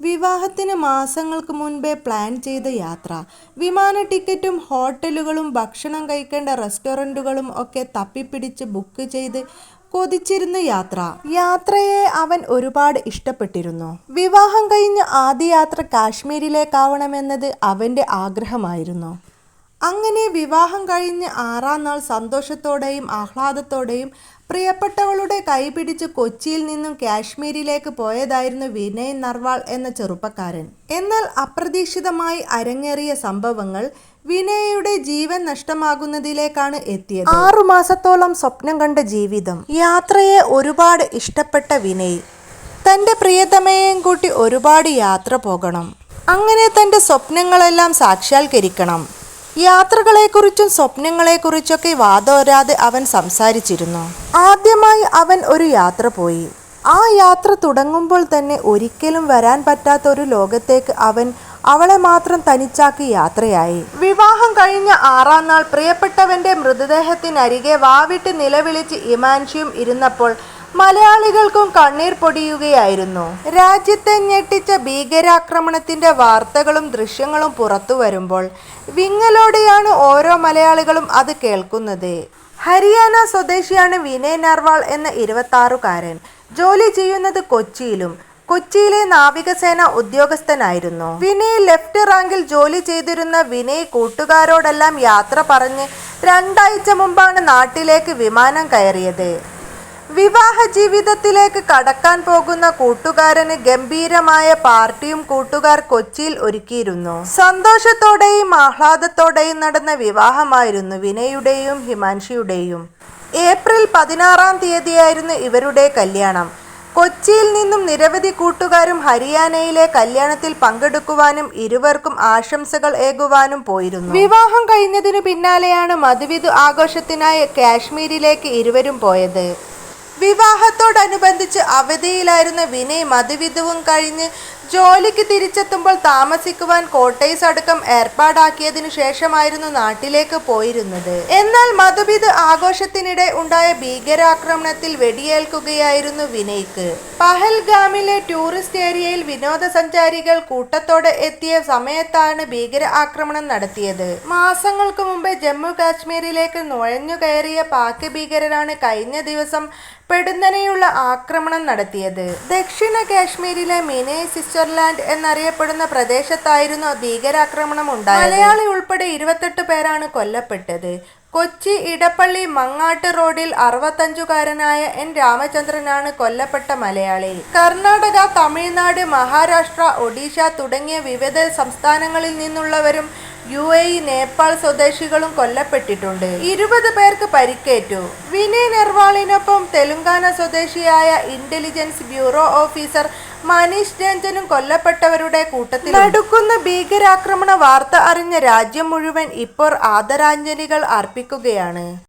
വിവാഹത്തിന് മാസങ്ങൾക്ക് മുൻപേ പ്ലാൻ ചെയ്ത യാത്ര. വിമാന ടിക്കറ്റും ഹോട്ടലുകളും ഭക്ഷണം കഴിക്കേണ്ട റെസ്റ്റോറന്റുകളും ഒക്കെ തപ്പിപ്പിടിച്ച് ബുക്ക് ചെയ്ത് കൊതിച്ചിരുന്ന യാത്ര. യാത്രയെ അവൻ ഒരുപാട് ഇഷ്ടപ്പെട്ടിരുന്നു. വിവാഹം കഴിഞ്ഞ് ആദ്യ യാത്ര കാശ്മീരിലേക്കാവണമെന്നത് അവന്റെ ആഗ്രഹമായിരുന്നു. അങ്ങനെ വിവാഹം കഴിഞ്ഞ് ആറാം നാൾ സന്തോഷത്തോടെയും ആഹ്ലാദത്തോടെയും പ്രിയപ്പെട്ടവളുടെ കൈപിടിച്ച് കൊച്ചിയിൽ നിന്നും കാശ്മീരിലേക്ക് പോയതായിരുന്നു വിനയ് നർവാൾ എന്ന ചെറുപ്പക്കാരൻ. എന്നാൽ അപ്രതീക്ഷിതമായി അരങ്ങേറിയ സംഭവങ്ങൾ വിനയയുടെ ജീവൻ നഷ്ടമാകുന്നതിലേക്കാണ് എത്തിയത്. ആറു മാസത്തോളം സ്വപ്നം കണ്ട ജീവിതം. യാത്രയെ ഒരുപാട് ഇഷ്ടപ്പെട്ട വിനയ്. തന്റെ പ്രിയതമയെയും കൂട്ടി ഒരുപാട് യാത്ര പോകണം. അങ്ങനെ തന്റെ സ്വപ്നങ്ങളെല്ലാം സാക്ഷാത്കരിക്കണം. യാത്രകളെക്കുറിച്ചും സ്വപ്നങ്ങളെക്കുറിച്ചൊക്കെ വാതോരാതെ അവൻ സംസാരിച്ചിരുന്നു. ആദ്യമായി അവൻ ഒരു യാത്ര പോയി. ആ യാത്ര തുടങ്ങുമ്പോൾ തന്നെ ഒരിക്കലും വരാൻ പറ്റാത്ത ഒരു ലോകത്തേക്ക് അവൻ അവളെ മാത്രം തനിച്ചാക്കി യാത്രയായി. വിവാഹം കഴിഞ്ഞ ആറാം നാൾ പ്രിയപ്പെട്ടവന്റെ മൃതദേഹത്തിനരികെ വാവിട്ട് നിലവിളിച്ച് ഇമാൻഷിയും ഇരുന്നപ്പോൾ മലയാളികൾക്കും കണ്ണീർ പൊടിയുകയായിരുന്നു. രാജ്യത്തെ ഞെട്ടിച്ച ഭീകരാക്രമണത്തിന്റെ വാർത്തകളും ദൃശ്യങ്ങളും പുറത്തു വരുമ്പോൾ വിങ്ങലോടെയാണ് ഓരോ മലയാളികളും അത് കേൾക്കുന്നത്. ഹരിയാന സ്വദേശിയാണ് വിനയ് നർവാൾ എന്ന ഇരുപത്താറുകാരൻ. ജോലി ചെയ്യുന്നത് കൊച്ചിയിലും കൊച്ചിയിലെ നാവികസേന ഉദ്യോഗസ്ഥനായിരുന്നു. വിനയ് ലെഫ്റ്റ് റാങ്കിൽ ജോലി ചെയ്തിരുന്ന വിനയ് കൂട്ടുകാരോടെല്ലാം യാത്ര പറഞ്ഞ് രണ്ടാഴ്ച മുമ്പാണ് നാട്ടിലേക്ക് വിമാനം കയറിയത്. വിവാഹ ജീവിതത്തിലേക്ക് കടക്കാൻ പോകുന്ന കൂട്ടുകാരന് ഗംഭീരമായ പാർട്ടിയും കൂട്ടുകാർ കൊച്ചിയിൽ ഒരുക്കിയിരുന്നു. സന്തോഷത്തോടെയും ആഹ്ലാദത്തോടെയും നടന്ന വിവാഹമായിരുന്നു വിനയുടെയും ഹിമാൻഷിയുടെയും. ഏപ്രിൽ പതിനാറാം തീയതിയായിരുന്നു ഇവരുടെ കല്യാണം. കൊച്ചിയിൽ നിന്നും നിരവധി കൂട്ടുകാരും ഹരിയാനയിലെ കല്യാണത്തിൽ പങ്കെടുക്കുവാനും ഇരുവർക്കും ആശംസകൾ ഏകുവാനും പോയിരുന്നു. വിവാഹം കഴിഞ്ഞതിനു പിന്നാലെയാണ് മധുവിധു ആഘോഷത്തിനായി കാശ്മീരിലേക്ക് ഇരുവരും പോയത്. വിവാഹത്തോടനുബന്ധിച്ച് അവധിയിലായിരുന്ന വിനയ് മതിവിധവും കഴിഞ്ഞ് ജോലിക്ക് തിരിച്ചെത്തുമ്പോൾ താമസിക്കുവാൻ കോട്ടേഴ്സ് അടക്കം ഏർപ്പാടാക്കിയതിനു ശേഷമായിരുന്നു നാട്ടിലേക്ക് പോയിരുന്നത്. എന്നാൽ മധുബിത് ആഘോഷത്തിനിടെ ഉണ്ടായ ഭീകരാക്രമണത്തിൽ വെടിയേൽക്കുകയായിരുന്നു വിനയ്ക്ക്. പഹൽഗാമിലെ ടൂറിസ്റ്റ് ഏരിയയിൽ വിനോദസഞ്ചാരികൾ കൂട്ടത്തോടെ എത്തിയ സമയത്താണ് ഭീകര ആക്രമണം നടത്തിയത്. മാസങ്ങൾക്ക് മുമ്പ് ജമ്മു കാശ്മീരിലേക്ക് നുഴഞ്ഞു കയറിയ പാക് ഭീകരരാണ് കഴിഞ്ഞ ദിവസം പെടുന്നനെയുള്ള ആക്രമണം നടത്തിയത്. ദക്ഷിണ കാശ്മീരിലെ മിനി സ്വിറ്റ്സർലാൻഡ് എന്നറിയപ്പെടുന്ന പ്രദേശത്തായിരുന്നു ഭീകരാക്രമണം ഉണ്ടായത്. മലയാളി ഉൾപ്പെടെ ഇരുപത്തെട്ട് പേരാണ് കൊല്ലപ്പെട്ടത്. കൊച്ചി ഇടപ്പള്ളി മങ്ങാട്ട് റോഡിൽ അറുപത്തഞ്ചുകാരനായ എൻ. രാമചന്ദ്രനാണ് കൊല്ലപ്പെട്ട മലയാളി. കർണാടക തമിഴ്നാട് മഹാരാഷ്ട്ര ഒഡീഷ തുടങ്ങിയ വിവിധ സംസ്ഥാനങ്ങളിൽ നിന്നുള്ളവരും യു എ ഇ നേപ്പാൾ സ്വദേശികളും കൊല്ലപ്പെട്ടിട്ടുണ്ട്. ഇരുപത് പേർക്ക് പരിക്കേറ്റു. വിനയ് നെർവാളിനൊപ്പം തെലുങ്കാന സ്വദേശിയായ ഇന്റലിജൻസ് ബ്യൂറോ ഓഫീസർ മനീഷ് രഞ്ജനും കൊല്ലപ്പെട്ടവരുടെ കൂട്ടത്തിൽ നടക്കുന്ന ഭീകരാക്രമണ വാർത്ത അറിഞ്ഞ രാജ്യം മുഴുവൻ ഇപ്പോൾ ആദരാഞ്ജലികൾ അർപ്പിക്കുകയാണ്.